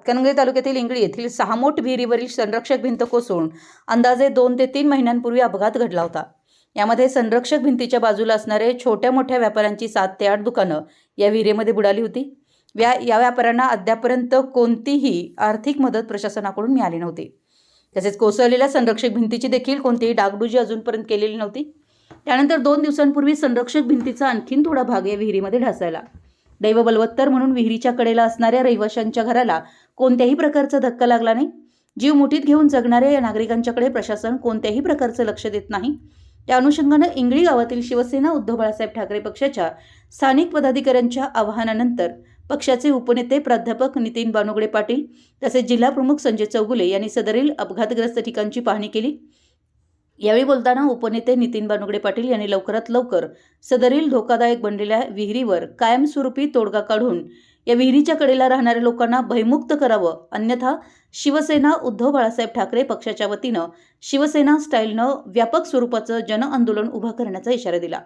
हातकणंगले तालुक्यातील इंगळी येथील सहामोट विहिरीवरील संरक्षक भिंत कोसळून अंदाजे दोन ते तीन महिन्यांपूर्वी अपघात घडला होता. यामध्ये संरक्षक भिंतीच्या बाजूला असणारे छोट्या मोठ्या व्यापाऱ्यांची सात ते आठ दुकानं या विहिरीमध्ये बुडाली होती. व्या या व्यापाऱ्यांना अद्यापर्यंत कोणतीही आर्थिक मदत प्रशासनाकडून मिळाली नव्हती. तसेच कोसळलेल्या संरक्षक भिंतीची देखील कोणतीही डागडुजी अजूनपर्यंत केलेली नव्हती. त्यानंतर दोन दिवसांपूर्वी संरक्षक भिंतीचा आणखीन थोडा भाग या विहिरीमध्ये ढासायला दैव बलवत्तर म्हणून विहिरीच्या कडेला असणाऱ्या रहिवाशांच्या घराला कोणत्याही प्रकारचा धक्का लागला नाही. जीव मुठीत घेऊन जगणाऱ्या या नागरिकांच्याकडे प्रशासन कोणत्याही प्रकारचं लक्ष देत नाही. त्या अनुषंगानं इंगळी गावातील शिवसेना उद्धव बाळासाहेब ठाकरे पक्षाच्या स्थानिक पदाधिकाऱ्यांच्या आवाहनानंतर पक्षाचे उपनेते प्राध्यापक नितीन बानुगडे पाटील तसेच जिल्हाप्रमुख संजय चौगुले यांनी सदरील अपघातग्रस्त ठिकाणची पाहणी केली. यावेळी बोलताना उपनेते नितीन बानुगडे पाटील यांनी लवकरात लवकर सदरील धोकादायक बनलेल्या विहिरीवर कायमस्वरूपी तोडगा काढून या विहिरीच्या कडेला राहणाऱ्या लोकांना भयमुक्त करावं अन्यथा शिवसेना उद्धव बाळासाहेब ठाकरे पक्षाच्या वतीनं शिवसेना स्टाईलनं व्यापक स्वरूपाचं जनआंदोलन उभं करण्याचा इशारा दिला.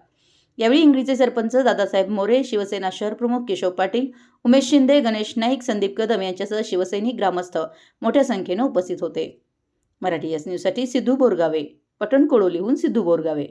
यावेळी इंग्रीचे सरपंच दादासाहेब मोरे शिवसेना शहर प्रमुख केशव पाटील उमेश शिंदे गणेश नाईक संदीप कदम यांच्यासह शिवसैनिक ग्रामस्थ मोठ्या संख्येनं उपस्थित होते. मराठी एस न्यूजसाठी सिद्धू बोरगावे. पटण कोडोलीहून सिद्धू बोरगावे.